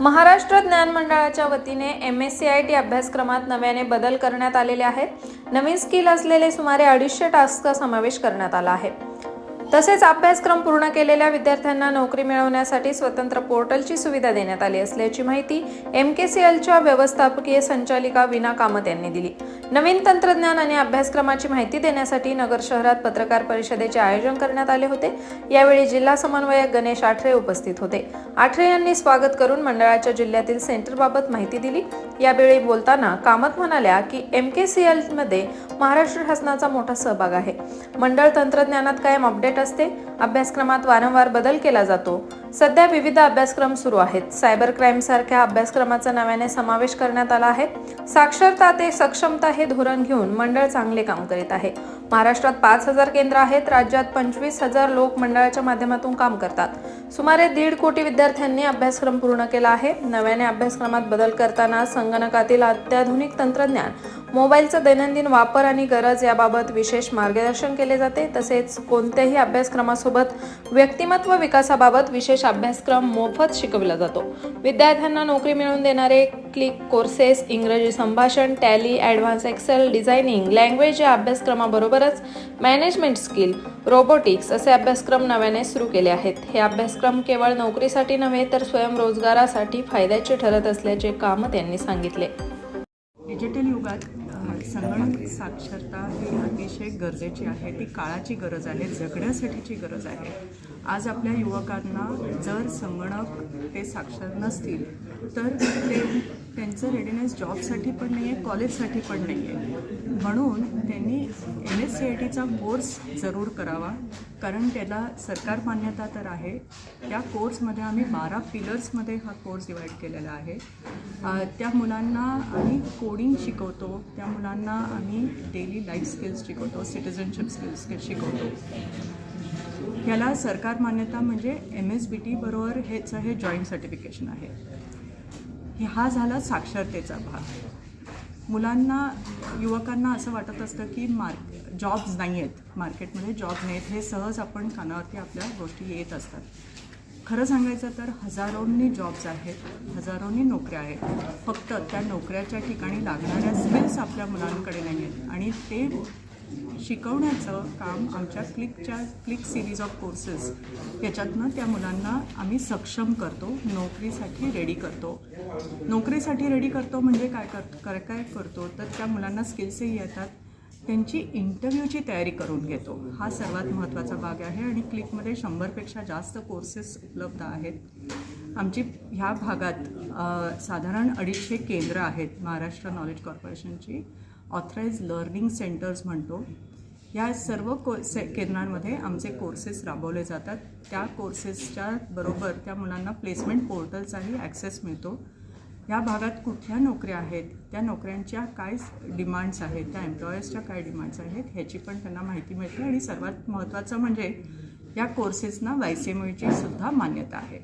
महाराष्ट्र ज्ञान मंडळाच्या वतीने M S C I T अभ्यासक्रमात नव्याने बदल करण्यात आलेले आहेत. नवीन स्किल असलेले सुमारे अडीचशे टास्कचा समावेश करण्यात आला आहे. तसेच अभ्यासक्रम पूर्ण केलेल्या विद्यार्थ्यांना नोकरी मिळवण्यासाठी स्वतंत्र पोर्टलची सुविधा देण्यात आली असल्याची माहिती एम के सी एलच्या व्यवस्थापकीय संचालिका विना कामत यांनी दिली. नवीन तंत्रज्ञान आणि अभ्यासक्रमाची माहिती देण्यासाठी नगर शहरात पत्रकार परिषदेचे आयोजन करण्यात आले होते. यावेळी जिल्हा समन्वयक गणेश आठरे उपस्थित होते. आठरे यांनी स्वागत करून मंडळाच्या जिल्ह्यातील सेंटरबाबत माहिती दिली. यावेळी बोलताना कामत म्हणाल्या की एम के सी एलमध्ये महाराष्ट्र शासनाचा मोठा सहभाग आहे. मंडळ तंत्रज्ञानात कायम अपडेट असते अभ्यासक्रमात वारंवार बदल केला जातो. सध्या विविध अभ्यासक्रम सुरू आहेत. सायबर क्राईम सारख्या अभ्यासक्रमाचा नव्याने समावेश करण्यात आला आहे. साक्षरता ते सक्षमता हे धोरण घेऊन मंडळ चांगले काम करीत आहे. महाराष्ट्रात पाच हजार केंद्र आहेत राज्यात पंचवीस हजार लोक मंडळाच्या माध्यमातून काम करतात. सुमारे दीड कोटी विद्यार्थ्यांनी अभ्यासक्रम पूर्ण केला आहे. नव्याने अभ्यासक्रमात बदल करताना संगणकातील अत्याधुनिक तंत्रज्ञान मोबाईलचा दैनंदिन वापर आणि गरज याबाबत विशेष मार्गदर्शन केले जाते. तसेच कोणत्याही अभ्यासक्रमासोबत व्यक्तिमत्व विकासाबाबत विशेष अभ्यासक्रम मोफत शिकविला जातो. विद्यार्थ्यांना नोकरी मिळवून देणारे क्लिक कोर्सेस इंग्रजी संभाषण Tally advance Excel designing language या अभ्यासक्रमाबरोबरच मॅनेजमेंट स्किल रोबोटिक्स असे अभ्यासक्रम नव्याने सुरू केले आहेत. हे अभ्यासक्रम केवळ नोकरीसाठी नव्हे तर स्वयंरोजगारासाठी फायद्याचे ठरत असल्याचे काम त्यांनी सांगितले. डिजिटल युगात संगणक साक्षरता ही अतिशय गरजेची आहे. ती काळाची गरज आहे जगण्यासाठीची गरज आहे. आज आपल्या युवकांना जर संगणक ते साक्षर नसतील तर ते त्यांचं रेडीनेस जॉबसाठी पण नाही आहे कॉलेजसाठी पण नाही आहे म्हणून त्यांनी एम एस सी आय टीचा कोर्स जरूर करावा. कारण त्याला सरकार मान्यता तर आहे. त्या कोर्समध्ये आम्ही बारा पिलर्समध्ये हा कोर्स डिवाईड केलेला आहे. त्या मुलांना आम्ही कोडिंग शिकवतो. त्या मुलांना आम्ही डेली लाईफ स्किल्स शिकवतो सिटिझनशिप स्किल्स शिकवतो. ह्याला सरकार मान्यता म्हणजे एम एस बी टी बरोबर हेचं हे जॉईंट सर्टिफिकेशन आहे. हा झाला साक्षरतेचा भाग. मुलांना युवकांना असं वाटत असतं की मार्क जॉब्स नाही आहेत मार्केटमध्ये जॉब नाही आहेत हे सहज आपण कानावरती आपल्या गोष्टी येत असतात. खरं सांगायचं तर हजारोंनी जॉब्स आहेत हजारोंनी नोकऱ्या आहेत. फक्त त्या नोकऱ्याच्या ठिकाणी लागणाऱ्या स्किल्स आपल्या मुलांकडे नाही आहेत आणि ते शिकवण्याचं काम आमच्या क्लिकच्या क्लिक सिरीज ऑफ कोर्सेस. याच्यातनं त्या मुलांना आम्ही सक्षम करतो नोकरीसाठी रेडी करतो. नोकरीसाठी रेडी करतो म्हणजे काय कर काय काय करतो? तर त्या मुलांना स्किल्सही येतात. त्यांची इंटरव्ह्यूची तयारी करून घेतो. हा सर्वात महत्त्वाचा भाग आहे आणि क्लिकमध्ये शंभरपेक्षा जास्त कोर्सेस उपलब्ध आहेत. आमची ह्या भागात साधारण अडीचशे केंद्र आहेत महाराष्ट्र नॉलेज कॉर्पोरेशनची ऑथराईज लर्निंग सेंटर्स म्हणतो. या सर्व को से केंद्रांमध्ये आमचे कोर्सेस राबवले जातात. त्या कोर्सेसच्या बरोबर त्या मुलांना प्लेसमेंट पोर्टलचाही ॲक्सेस मिळतो. या भागात कुठल्या नोकऱ्या आहेत? त्या नोकऱ्यांच्या काय डिमांड्स आहेत? त्या एम्प्लॉयर्सच्या काय डिमांड्स आहेत? ह्याची पण त्यांना माहिती मिळते. आणि सर्वात महत्त्वाचं म्हणजे या कोर्सेसना वायसेमुळची सुद्धा मान्यता आहे.